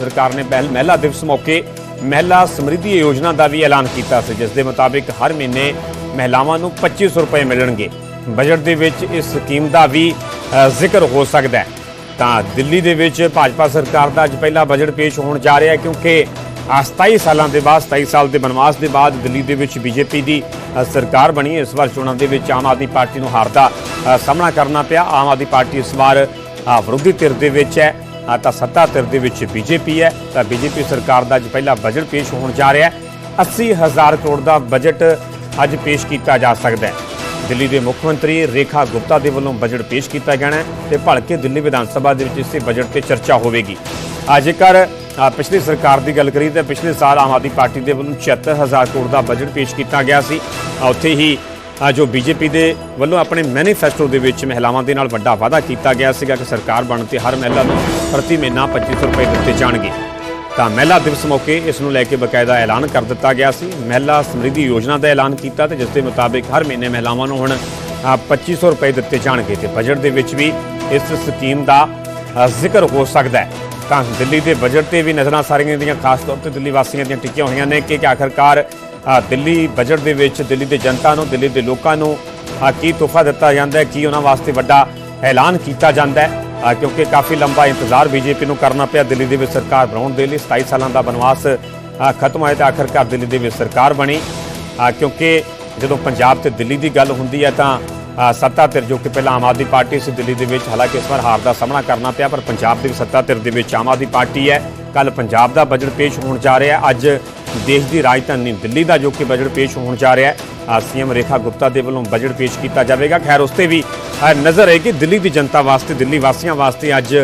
ਸਰਕਾਰ ਨੇ ਪਹਿਲ ਮਹਿਲਾ ਦਿਵਸ ਮੌਕੇ ਮਹਿਲਾ ਸਮਰਿੱਧੀ ਯੋਜਨਾ ਦਾ ਵੀ ਐਲਾਨ ਕੀਤਾ ਸੀ, ਜਿਸ ਦੇ ਮੁਤਾਬਿਕ ਹਰ ਮਹੀਨੇ ਮਹਿਲਾਵਾਂ ਨੂੰ 2500 ਰੁਪਏ ਮਿਲਣਗੇ। ਬਜਟ ਦੇ ਵਿੱਚ ਇਸ ਸਕੀਮ ਦਾ ਵੀ ਜ਼ਿਕਰ ਹੋ ਸਕਦਾ ਹੈ। ਤਾਂ ਦਿੱਲੀ ਦੇ ਵਿੱਚ ਭਾਜਪਾ ਸਰਕਾਰ ਦਾ ਅੱਜ ਪਹਿਲਾ ਬਜਟ ਪੇਸ਼ ਹੋਣ ਜਾ ਰਿਹਾ ਹੈ, ਕਿਉਂਕਿ ਆ 27 ਸਾਲਾਂ ਦੇ ਬਾਅਦ 27 ਸਾਲ ਦੇ ਬਨਵਾਸ ਦੇ ਬਾਅਦ ਦਿੱਲੀ ਦੇ ਵਿੱਚ ਬੀਜੇਪੀ ਦੀ ਸਰਕਾਰ ਬਣੀ। ਇਸ ਵਾਰ ਚੋਣਾਂ ਦੇ ਵਿੱਚ ਆਮ ਆਦਮੀ ਪਾਰਟੀ ਨੂੰ ਹਾਰ ਦਾ ਸਾਹਮਣਾ ਕਰਨਾ ਪਿਆ। ਆਮ ਆਦਮੀ ਪਾਰਟੀ ਇਸ ਵਾਰ ਵਿਰੋਧੀ ਧਿਰ ਦੇ ਵਿੱਚ ਹੈ। ਤਾਂ ਸੱਤਾ ਧਿਰ ਦੇ ਵਿੱਚ ਬੀਜੇਪੀ ਹੈ, ਤਾਂ ਬੀਜੇਪੀ ਸਰਕਾਰ ਦਾ ਅੱਜ ਪਹਿਲਾ ਬਜਟ ਪੇਸ਼ ਹੋਣ ਜਾ ਰਿਹਾ ਹੈ। 80000 ਕਰੋੜ ਦਾ ਬਜਟ ਅੱਜ ਪੇਸ਼ ਕੀਤਾ ਜਾ ਸਕਦਾ ਹੈ। ਦਿੱਲੀ ਦੇ ਮੁੱਖ ਮੰਤਰੀ ਰੇਖਾ ਗੁਪਤਾ ਦੇ ਵੱਲੋਂ ਬਜਟ ਪੇਸ਼ ਕੀਤਾ ਜਾਣਾ ਹੈ ਤੇ ਭਲਕੇ ਦਿੱਲੀ ਵਿਧਾਨ ਸਭਾ ਦੇ ਵਿੱਚ ਇਸੇ ਬਜਟ ਤੇ ਚਰਚਾ ਹੋਵੇਗੀ। ਆ ਜੇਕਰ ਪਿਛਲੀ ਸਰਕਾਰ ਦੀ ਗੱਲ ਕਰੀ ਤਾਂ ਪਿਛਲੇ ਸਾਲ ਆਮ ਆਦਮੀ ਪਾਰਟੀ ਦੇ ਵੱਲੋਂ 76000 ਕਰੋੜ ਦਾ ਬਜਟ ਪੇਸ਼ ਕੀਤਾ ਗਿਆ ਸੀ। ਉੱਥੇ ਹੀ ਜੋ ਬੀਜੇਪੀ ਦੇ ਵੱਲੋਂ ਆਪਣੇ ਮੈਨੀਫੈਸਟੋ ਦੇ ਵਿੱਚ ਮਹਿਲਾਵਾਂ ਦੇ ਨਾਲ ਵੱਡਾ ਵਾਅਦਾ ਕੀਤਾ ਗਿਆ ਸੀਗਾ ਕਿ ਸਰਕਾਰ ਬਣਨ ਤੇ ਹਰ ਮਹਿਲਾ ਨੂੰ ਪ੍ਰਤੀ ਮਹੀਨਾ 2500 ਰੁਪਏ ਦਿੱਤੇ ਜਾਣਗੇ। ਤਾਂ ਮਹਿਲਾ ਦਿਵਸ ਮੌਕੇ ਇਸ ਨੂੰ ਲੈ ਕੇ ਬਕਾਇਦਾ ਐਲਾਨ ਕਰ ਦਿੱਤਾ ਗਿਆ ਸੀ। ਮਹਿਲਾ ਸਮਰਿੱਧੀ ਯੋਜਨਾ ਦਾ ਐਲਾਨ ਕੀਤਾ ਤੇ ਜਿਸ ਦੇ ਮੁਤਾਬਿਕ ਹਰ ਮਹੀਨੇ ਮਹਿਲਾਵਾਂ ਨੂੰ ਹੁਣ ਅ, 2500 ਰੁਪਏ ਦਿੱਤੇ ਜਾਣਗੇ ਤੇ ਬਜਟ ਦੇ ਵਿੱਚ ਵੀ ਇਸ ਸਕੀਮ ਦਾ ਜ਼ਿਕਰ ਹੋ ਸਕਦਾ ਹੈ। ਤਾਂ ਦਿੱਲੀ ਦੇ ਬਜਟ ਤੇ ਵੀ ਨਜ਼ਰਾਂ ਸਾਰੀਆਂ ਦੀਆਂ ਖਾਸ ਤੌਰ ਤੇ ਦਿੱਲੀ ਵਾਸੀਆਂ ਦੀਆਂ ਟਿੱਕੀਆਂ ਹੋਈਆਂ ਨੇ ਕਿ ਕਿ ਆਖਰਕਾਰ ਦਿੱਲੀ ਬਜਟ ਦੇ ਵਿੱਚ ਦਿੱਲੀ ਦੇ ਜਨਤਾ ਨੂੰ, ਦਿੱਲੀ ਦੇ ਲੋਕਾਂ ਨੂੰ ਕੀ ਤੋਹਫਾ ਦਿੱਤਾ ਜਾਂਦਾ ਹੈ, ਕੀ ਉਹਨਾਂ ਵਾਸਤੇ ਵੱਡਾ ਐਲਾਨ ਕੀਤਾ ਜਾਂਦਾ ਹੈ? ਕਿਉਂਕਿ ਕਾਫੀ ਲੰਬਾ ਇੰਤਜ਼ਾਰ ਬੀਜੇਪੀ ਨੂੰ ਕਰਨਾ ਪਿਆ ਦਿੱਲੀ ਦੇ ਵਿੱਚ ਸਰਕਾਰ ਬਣਾਉਣ ਦੇ ਲਈ। 27 ਸਾਲਾਂ ਦਾ ਬਨਵਾਸ ਖਤਮ ਹੋਇਆ ਤੇ ਆਖਰਕਾਰ ਦਿੱਲੀ ਦੇ ਵਿੱਚ ਸਰਕਾਰ ਬਣੀ। ਕਿਉਂਕਿ ਜਦੋਂ ਪੰਜਾਬ ਤੇ ਦਿੱਲੀ ਦੀ ਗੱਲ ਹੁੰਦੀ ਹੈ ਤਾਂ ਸੱਤਾ ਧਿਰ ਜੋ ਕਿ ਪਹਿਲਾਂ ਆਮ ਆਦਮੀ ਪਾਰਟੀ ਸੀ ਦਿੱਲੀ ਦੇ ਵਿੱਚ, ਹਾਲਾਂਕਿ ਇਸ ਵਾਰ ਹਾਰ ਦਾ ਸਾਹਮਣਾ ਕਰਨਾ ਪਿਆ, ਪਰ ਪੰਜਾਬ ਦੇ ਸੱਤਾ ਧਿਰ ਦੇ ਵਿੱਚ ਆਮ ਆਦਮੀ ਪਾਰਟੀ ਹੈ। ਕੱਲ ਪੰਜਾਬ ਦਾ ਬਜਟ ਪੇਸ਼ ਹੋਣ ਜਾ ਰਿਹਾ ਅੱਜ ਦੇਸ਼ ਦੀ ਰਾਜਧਾਨੀ ਦਿੱਲੀ ਦਾ ਜੋ ਕਿ ਬਜਟ ਪੇਸ਼ ਹੋਣ ਜਾ ਰਿਹਾ ਹੈ। ਸੀਐਮ ਰੇਖਾ ਗੁਪਤਾ ਦੇ ਵੱਲੋਂ ਬਜਟ ਪੇਸ਼ ਕੀਤਾ ਜਾਵੇਗਾ। ਖੈਰ, ਉਸ ਤੇ ਵੀ ਨਜ਼ਰ ਹੈ ਕਿ ਦਿੱਲੀ ਦੀ ਜਨਤਾ ਵਾਸਤੇ, ਦਿੱਲੀ ਵਾਸੀਆਂ ਵਾਸਤੇ ਅੱਜ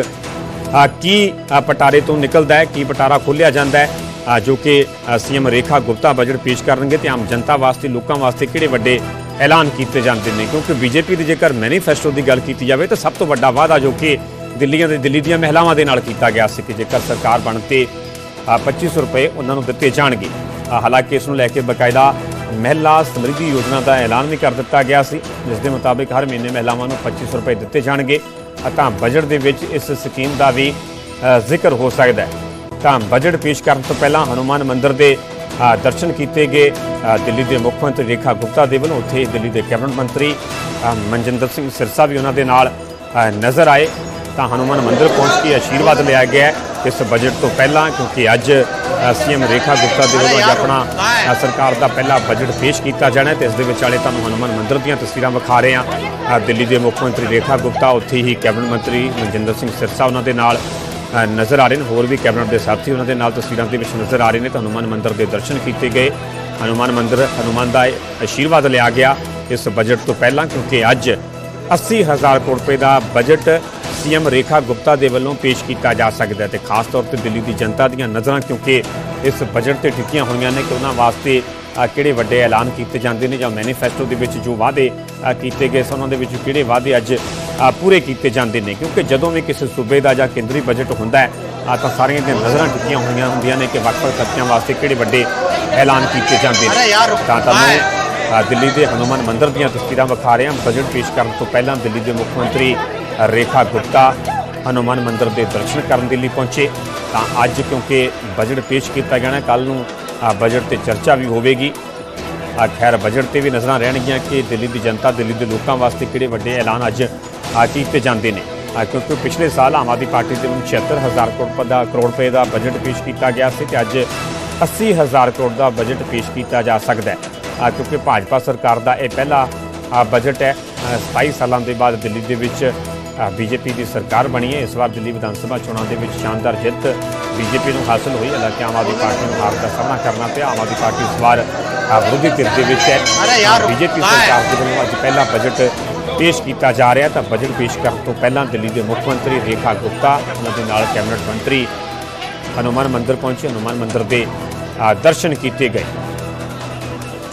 ਕੀ ਪਟਾਰੇ ਤੋਂ ਨਿਕਲਦਾ ਹੈ, ਕੀ ਪਟਾਰਾ ਖੋਲਿਆ ਜਾਂਦਾ ਹੈ। ਜੋ ਕਿ ਸੀਐਮ ਰੇਖਾ ਗੁਪਤਾ ਬਜਟ ਪੇਸ਼ ਕਰਨਗੇ ਤੇ ਆਮ ਜਨਤਾ ਵਾਸਤੇ, ਲੋਕਾਂ ਵਾਸਤੇ ਕਿਹੜੇ ਵੱਡੇ ਐਲਾਨ ਕੀਤੇ ਜਾਂਦੇ ਨੇ? ਕਿਉਂਕਿ ਬੀਜੇਪੀ ਦੇ ਜੇਕਰ ਮੈਨੀਫੈਸਟੋ ਦੀ ਗੱਲ ਕੀਤੀ ਜਾਵੇ ਤਾਂ ਸਭ ਤੋਂ ਵੱਡਾ ਵਾਅਦਾ ਜੋ ਕਿ ਦਿੱਲੀਆਂ ਦੇ, ਦਿੱਲੀ ਦੀਆਂ ਮਹਿਲਾਵਾਂ ਦੇ ਨਾਲ ਕੀਤਾ ਗਿਆ ਸੀ ਕਿ ਜੇਕਰ ਸਰਕਾਰ ਬਣ ਤੇ 2500 ਰੁਪਏ ਉਹਨਾਂ ਨੂੰ ਦਿੱਤੇ ਜਾਣਗੇ। ਹਾਲਾਂਕਿ ਇਸ ਨੂੰ ਲੈ ਕੇ ਬਕਾਇਦਾ ਮਹਿਲਾ ਸਮਰਿੱਧੀ ਯੋਜਨਾ ਦਾ ਐਲਾਨ ਵੀ ਕਰ ਦਿੱਤਾ ਗਿਆ ਸੀ, ਜਿਸ ਦੇ ਮੁਤਾਬਿਕ ਹਰ ਮਹੀਨੇ ਮਹਿਲਾਵਾਂ ਨੂੰ 2500 ਰੁਪਏ ਦਿੱਤੇ ਜਾਣਗੇ। ਤਾਂ ਬਜਟ ਦੇ ਵਿੱਚ ਇਸ ਸਕੀਮ ਦਾ ਵੀ ਜ਼ਿਕਰ ਹੋ ਸਕਦਾ ਹੈ। ਤਾਂ ਬਜਟ ਪੇਸ਼ ਕਰਨ ਤੋਂ ਪਹਿਲਾਂ ਹਨੂਮਾਨ ਮੰਦਿਰ ਦੇ ਦਰਸ਼ਨ ਕੀਤੇ ਗਏ। ਦਿੱਲੀ ਦੇ ਮੁੱਖ ਮੰਤਰੀ ਰੇਖਾ ਗੁਪਤਾ ਦੇ ਵੱਲੋਂ ਉੱਥੇ ਦਿੱਲੀ ਦੇ ਕੈਬਨਿਟ ਮੰਤਰੀ ਮਨਜਿੰਦਰ ਸਿੰਘ ਸਿਰਸਾ ਵੀ ਉਹਨਾਂ ਦੇ ਨਾਲ ਨਜ਼ਰ ਆਏ। ਤਾਂ ਹਨੂਮਾਨ ਮੰਦਿਰ ਪਹੁੰਚ ਕੇ ਆਸ਼ੀਰਵਾਦ ਲਿਆ ਗਿਆ ਇਸ ਬਜਟ ਤੋਂ ਪਹਿਲਾਂ, ਕਿਉਂਕਿ ਅੱਜ ਸੀਐਮ ਰੇਖਾ ਗੁਪਤਾ ਦੇ ਵੱਲੋਂ ਅੱਜ ਆਪਣਾ ਸਰਕਾਰ ਦਾ ਪਹਿਲਾ ਬਜਟ ਪੇਸ਼ ਕੀਤਾ ਜਾਣਾ ਹੈ ਤੇ ਇਸ ਦੇ ਵਿਚਾਲੇ ਤੁਹਾਨੂੰ ਹਨੂਮਾਨ ਮੰਦਿਰ ਦੀਆਂ ਤਸਵੀਰਾਂ ਵਿਖਾ ਰਹੇ ਹਾਂ। ਦਿੱਲੀ ਦੇ ਮੁੱਖ ਮੰਤਰੀ ਰੇਖਾ ਗੁਪਤਾ, ਉੱਥੇ ਹੀ ਕੈਬਨਿਟ ਮੰਤਰੀ ਮਨਜਿੰਦਰ ਸਿੰਘ ਸਿਰਸਾ ਉਹਨਾਂ ਦੇ ਨਾਲ ਨਜ਼ਰ ਆ ਰਹੇ ਨੇ। ਹੋਰ ਵੀ ਕੈਬਨਿਟ ਦੇ ਸਾਥੀ ਉਹਨਾਂ ਦੇ ਨਾਲ ਤਸਵੀਰਾਂ ਦੇ ਵਿੱਚ ਨਜ਼ਰ ਆ ਰਹੇ ਨੇ ਤਾਂ ਹਨੂਮਾਨ ਮੰਦਿਰ ਦੇ ਦਰਸ਼ਨ ਕੀਤੇ ਗਏ। ਹਨੂਮਾਨ ਮੰਦਿਰ, ਹਨੂਮਾਨ ਦਾ ਆਸ਼ੀਰਵਾਦ ਲਿਆ ਗਿਆ ਇਸ ਬਜਟ ਤੋਂ ਪਹਿਲਾਂ, ਕਿਉਂਕਿ ਅੱਜ 80000 ਕਰੋੜ ਰੁਪਏ ਦਾ ਬਜਟ ਸੀਐਮ ਰੇਖਾ ਗੁਪਤਾ ਦੇ ਵੱਲੋਂ ਪੇਸ਼ ਕੀਤਾ ਜਾ ਸਕਦਾ ਹੈ ਤੇ ਖਾਸ ਤੌਰ ਤੇ ਦਿੱਲੀ ਦੀ ਜਨਤਾ ਦੀਆਂ ਨਜ਼ਰਾਂ ਕਿਉਂਕਿ ਇਸ ਬਜਟ ਤੇ ਟਿਕੀਆਂ ਹੋਈਆਂ ਨੇ ਕਿ ਉਹਨਾਂ ਵਾਸਤੇ ਕਿਹੜੇ ਵੱਡੇ ਐਲਾਨ ਕੀਤੇ ਜਾਂਦੇ ਨੇ ਜਾਂ ਮੈਨੀਫੈਸਟੋ ਦੇ ਵਿੱਚ ਜੋ ਵਾਅਦੇ ਕੀਤੇ ਗਏ ਸਨ ਉਹਨਾਂ ਦੇ ਵਿੱਚ ਕਿਹੜੇ ਵਾਅਦੇ ਅੱਜ ਪੂਰੇ ਕੀਤੇ ਜਾਂਦੇ ਨੇ। ਕਿਉਂਕਿ ਜਦੋਂ ਵੀ ਕਿਸੇ ਸੂਬੇ ਦਾ ਜਾਂ ਕੇਂਦਰੀ ਬਜਟ ਹੁੰਦਾ ਹੈ ਤਾਂ ਸਾਰੀਆਂ ਦੀਆਂ ਨਜ਼ਰਾਂ ਟਿਕੀਆਂ ਹੋਈਆਂ ਹੁੰਦੀਆਂ ਨੇ ਕਿ ਵੱਖ-ਵੱਖ ਖਰਚਿਆਂ ਵਾਸਤੇ ਕਿਹੜੇ ਵੱਡੇ ਐਲਾਨ ਕੀਤੇ ਜਾਂਦੇ ਨੇ। ਤਾਂ ਤੁਹਾਨੂੰ ਦਿੱਲੀ ਦੇ ਹਨੂਮਾਨ ਮੰਦਿਰ ਦੀਆਂ ਤਸਵੀਰਾਂ ਵਿਖਾ ਰਹੇ ਹਾਂ। ਬਜਟ ਪੇਸ਼ ਕਰਨ ਤੋਂ ਪਹਿਲਾਂ ਦਿੱਲੀ ਦੇ ਮੁੱਖ ਮੰਤਰੀ ਰੇਖਾ ਗੁਪਤਾ ਹਨੂਮਾਨ ਮੰਦਿਰ ਦੇ ਦਰਸ਼ਨ ਕਰਨ ਦੇ ਲਈ ਪਹੁੰਚੇ। ਤਾਂ ਅੱਜ ਕਿਉਂਕਿ ਬਜਟ ਪੇਸ਼ ਕੀਤਾ ਜਾਣਾ ਕੱਲ ਨੂੰ ਬਜਟ ਤੇ ਚਰਚਾ ਵੀ ਹੋਵੇਗੀ। ਆ ਖੈਰ ਬਜਟ ਤੇ ਵੀ ਨਜ਼ਰਾਂ ਰਹਿਣਗੀਆਂ ਕਿ ਦਿੱਲੀ ਦੀ ਜਨਤਾ ਦਿੱਲੀ ਦੇ ਲੋਕਾਂ ਵਾਸਤੇ ਕਿਹੜੇ ਵੱਡੇ ਐਲਾਨ ਅੱਜ ਆ ਕੀਤੇ ਜਾਂਦੇ ਨੇ। ਕਿਉਂਕਿ ਪਿਛਲੇ ਸਾਲ ਆਮ ਆਦਮੀ ਪਾਰਟੀ ਦੇ ਵੱਲੋਂ 76000 ਕਰੋੜ ਰੁਪਏ ਦਾ ਕਰੋੜ ਰੁਪਏ ਦਾ ਬਜਟ ਪੇਸ਼ ਕੀਤਾ ਗਿਆ ਸੀ ਤੇ ਅੱਜ 80000 ਕਰੋੜ ਦਾ ਬਜਟ ਪੇਸ਼ ਕੀਤਾ ਜਾ ਸਕਦਾ ਹੈ। ਕਿਉਂਕਿ ਭਾਜਪਾ ਸਰਕਾਰ ਦਾ ਇਹ ਪਹਿਲਾ ਬਜਟ ਹੈ। ਅ, 27 ਸਾਲਾਂ ਦੇ ਬਾਅਦ ਦਿੱਲੀ ਦੇ ਵਿੱਚ ਬੀਜੇਪੀ ਦੀ ਸਰਕਾਰ ਬਣੀ ਹੈ। ਇਸ ਵਾਰ ਦਿੱਲੀ ਵਿਧਾਨ ਸਭਾ ਚੋਣਾਂ ਦੇ ਵਿੱਚ ਸ਼ਾਨਦਾਰ ਜਿੱਤ ਬੀਜੇਪੀ ਨੂੰ ਹਾਸਲ ਹੋਈ। ਹਾਲਾਂਕਿ ਆਮ ਆਦਮੀ ਪਾਰਟੀ ਨੂੰ ਹਾਰ ਦਾ ਸਾਹਮਣਾ ਕਰਨਾ ਪਿਆ। ਆਮ ਆਦਮੀ ਪਾਰਟੀ ਇਸ ਵਾਰ ਵਿਰੋਧੀ ਧਿਰ ਦੇ ਵਿੱਚ ਹੈ। ਬੀਜੇਪੀ ਸਰਕਾਰ ਦੇ ਵੱਲੋਂ ਅੱਜ ਪਹਿਲਾ ਬਜਟ ਪੇਸ਼ ਕੀਤਾ ਜਾ ਰਿਹਾ ਤਾਂ ਬਜਟ ਪੇਸ਼ ਕਰਨ ਤੋਂ ਪਹਿਲਾਂ ਦਿੱਲੀ ਦੇ ਮੁੱਖ ਮੰਤਰੀ ਰੇਖਾ ਗੁਪਤਾ ਉਹਨਾਂ ਦੇ ਨਾਲ ਕੈਬਨਿਟ ਮੰਤਰੀ ਹਨੂਮਾਨ ਮੰਦਿਰ ਪਹੁੰਚੇ। ਹਨੂਮਾਨ ਮੰਦਿਰ ਦੇ ਦਰਸ਼ਨ ਕੀਤੇ ਗਏ।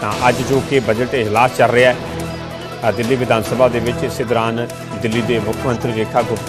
ਤਾਂ ਅੱਜ ਜੋ ਕਿ ਬਜਟ ਇਜਲਾਸ ਚੱਲ ਰਿਹਾ ਹੈ ਦਿੱਲੀ ਵਿਧਾਨ ਸਭਾ ਦੇ ਵਿੱਚ ਇਸੇ ਦੌਰਾਨ ਦਿੱਲੀ ਦੇ ਮੁੱਖ ਮੰਤਰੀ ਰੇਖਾ ਗੁਪਤਾ